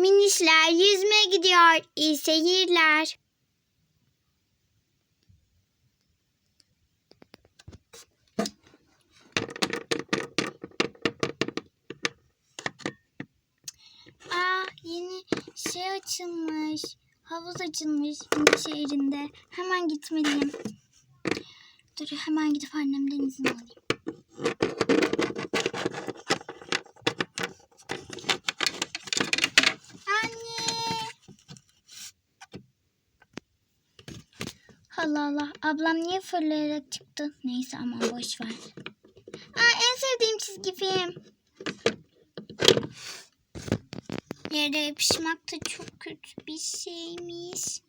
Minişler yüzmeye gidiyor. İyi seyirler. Aa yeni şey açılmış. Havuz açılmış şehrinde. Hemen gitmeliyim. Dur hemen gidip annemden izin alayım. Anne. Allah Allah. Ablam niye fırlayarak çıktı? Neyse aman boş ver. Aa, en sevdiğim çizgi film. Yere yapışmak da çok kötü bir şeymiş.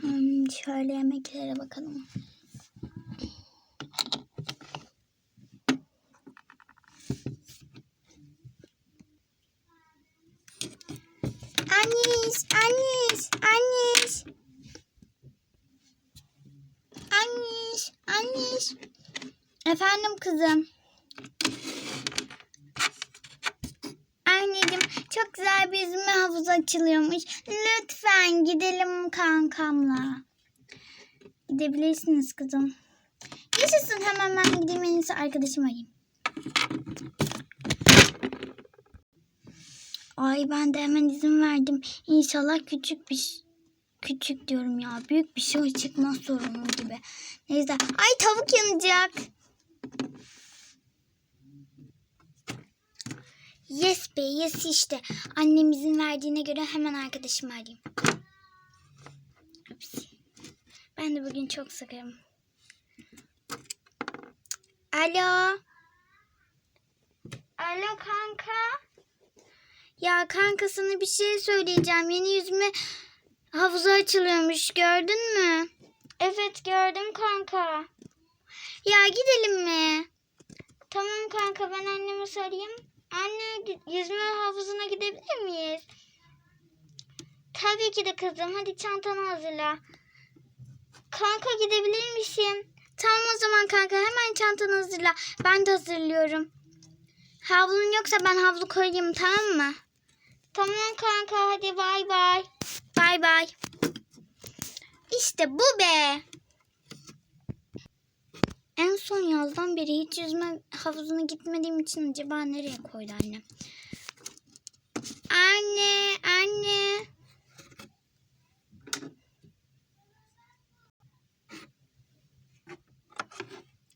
Hmm, şöyle yemeklere bakalım. Anniş, anniş, anniş. Anniş. Efendim kızım. Anneciğim çok güzel bir yüzme havuzu açılıyormuş. Lütfen gidelim kankamla. Gidebilirsiniz kızım. Yaşasın hemen ben gideyim en iyisi arkadaşımı arayayım. Ay ben de hemen izin verdim. İnşallah küçük bir küçük diyorum ya. Büyük bir şey çıkmaz sorunum gibi. Neyse. Ay tavuk yanacak. Yes be yes işte. Annem izin verdiğine göre hemen arkadaşımı arayayım. Ben de bugün çok sıkıyorum. Alo. Alo kanka. Ya kanka sana bir şey söyleyeceğim. Yeni yüzme havuzu açılıyormuş. Gördün mü? Evet gördüm kanka. Ya gidelim mi? Tamam kanka ben anneme sorayım. Anne yüzme havuzuna gidebilir miyiz? Tabii ki de kızım. Hadi çantanı hazırla. Kanka gidebilir misin? Tamam o zaman kanka hemen çantanı hazırla. Ben de hazırlıyorum. Havlun yoksa ben havlu koyayım tamam mı? Tamam kanka hadi bay bay. Bay bay. İşte bu be. En son yazdan beri hiç yüzme havuzuna gitmediğim için acaba nereye koydu annem? Anne, anne.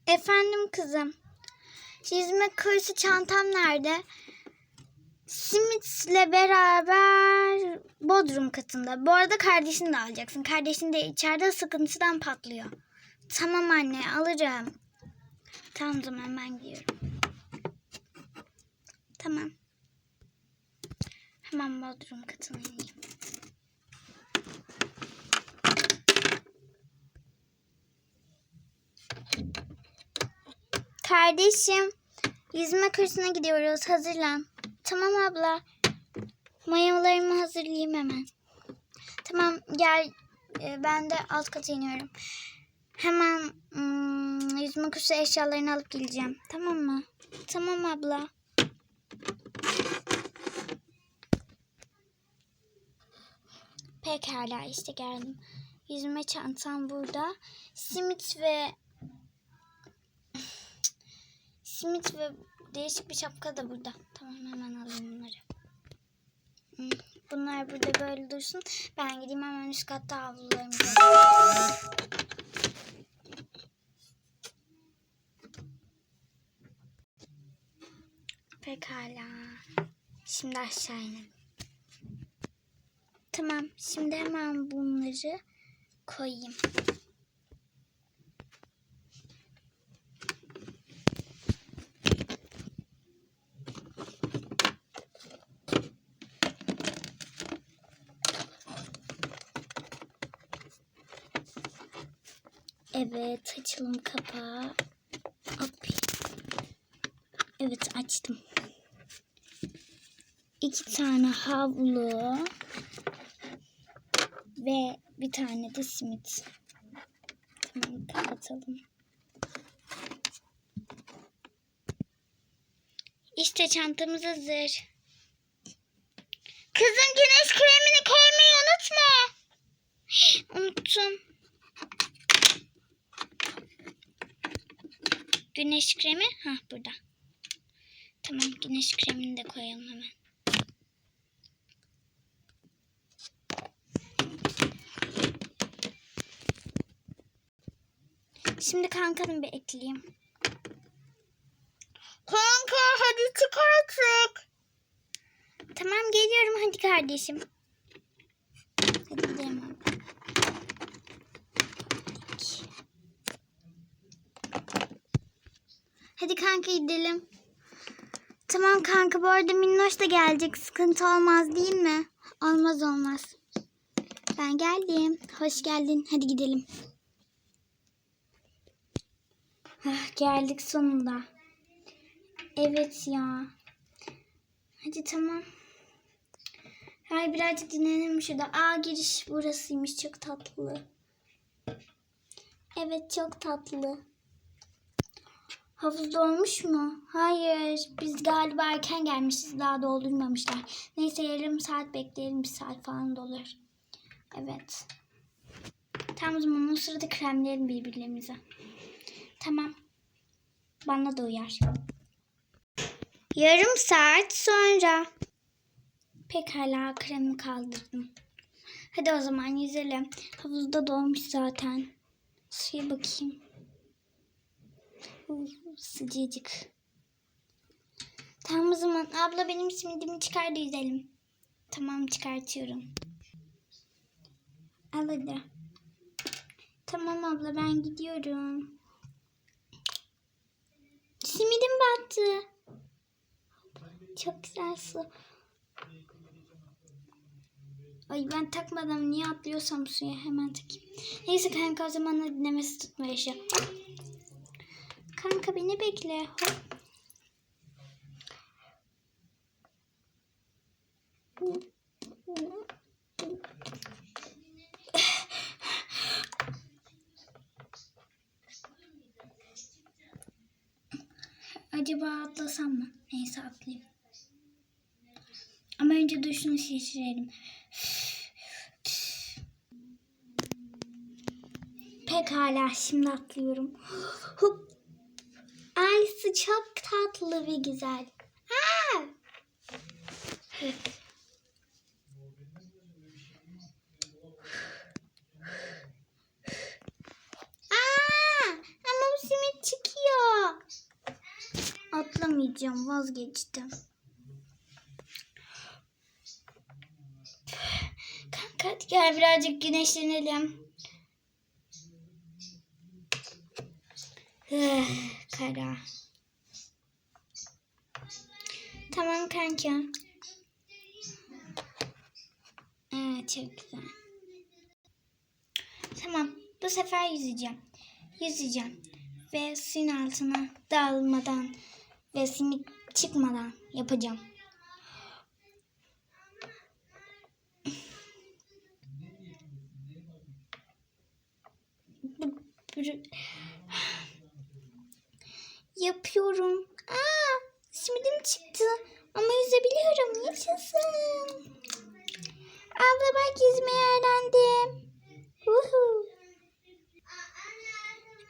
Efendim kızım. Yüzme kursu çantam nerede? Simit'le beraber Bodrum katında. Bu arada kardeşini de alacaksın. Kardeşin de içeride sıkıntıdan patlıyor. Tamam anne alırım. Tamam zaman ben gidiyorum. Tamam. Hemen Bodrum katına ineyim. Kardeşim, yüzme kursuna gidiyoruz. Hazırlan. Tamam abla. Mayolarımı hazırlayayım hemen. Tamam gel. Ee, ben de alt kata iniyorum. Hemen hmm, yüzme kursu eşyalarını alıp geleceğim. Tamam mı? Tamam abla. Pekala işte geldim. Yüzme çantam burada. Simit ve simit ve değişik bir şapka da burada. Tamam hemen alayım bunları. Hmm, Bunlar burada böyle dursun. Ben gideyim hemen üst katta havlularımı. Pekala. Şimdi aşağı inelim. Tamam. Şimdi hemen bunları koyayım. Evet açalım kapağı. Hop. Evet açtım. İki tane havlu ve bir tane de simit. Tamam kapatalım. İşte çantamız hazır. Kızım güneş kremini koymayı unutma. Unuttum. Güneş kremi ha burada. Tamam güneş kremini de koyalım hemen. Şimdi kankanı bir ekleyeyim. Kanka hadi çık artık. Tamam geliyorum hadi kardeşim. Hadi gidelim abi. Hadi kanka gidelim. Tamam kanka bu arada Minnoş da gelecek. Sıkıntı olmaz değil mi? Olmaz olmaz. Ben geldim. Hoş geldin. Hadi gidelim. Ah, geldik sonunda. Evet ya. Hadi tamam. Hay birazcık dinlenelim şurada. Aa giriş burasıymış. Çok tatlı. Evet çok tatlı. Havuz dolmuş mu? Hayır. Biz galiba erken gelmişiz. Daha doldurmamışlar. Neyse yarım saat bekleyelim. Bir saat falan dolur. Evet. Tamam o zaman o sırada kremleyelim birbirlerimize. Tamam. Bana da uyar. Yarım saat sonra. Pekala kremi kaldırdım. Hadi o zaman yüzelim. Havuzda dolmuş zaten. Suya bakayım. Sıcacık. Tamam o zaman abla benim simidimi çıkar da yüzelim. Tamam çıkartıyorum. Al hadi. Tamam abla ben gidiyorum. Simidim battı. Çok güzel su. Ay ben takmadan niye atlıyorsam suya hemen takayım. Neyse kanka o zaman nefes tutma yaşa. Kanka beni bekle. Hop. Acaba atlasam mı? Neyse atlayayım. Ama önce duşunu şişirelim. Pekala şimdi atlıyorum. Hop. Ay su çok tatlı ve güzel. Aa! Aa! Ama bu çıkıyor. Atlamayacağım vazgeçtim. Kanka gel birazcık güneşlenelim. Kara. Tamam kanka. Evet çok güzel. Tamam bu sefer yüzeceğim. Yüzeceğim. Ve suyun altına dağılmadan ve simit çıkmadan yapacağım. Yapıyorum. Aa, simidim çıktı. Ama yüzebiliyorum. Yaşasın. Abla bak yüzmeyi öğrendim. Uhu.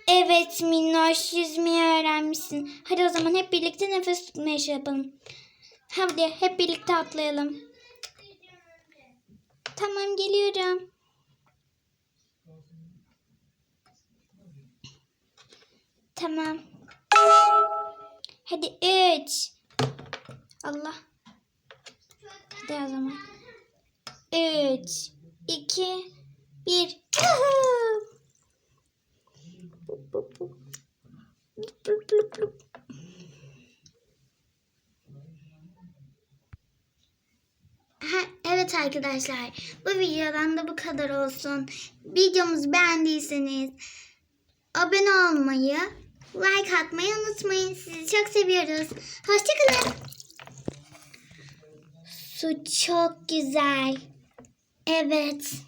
Evet Minnoş yüzmeyi öğrenmişsin. Hadi o zaman hep birlikte nefes tutmaya şey yapalım. Hadi hep birlikte atlayalım. Tamam geliyorum. Tamam. Hadi üç. Allah. Hadi o zaman. Üç, iki, bir. Evet arkadaşlar bu videodan da bu kadar olsun. Videomuzu beğendiyseniz abone olmayı, like atmayı unutmayın. Sizi çok seviyoruz. Hoşçakalın. Su çok güzel. Evet.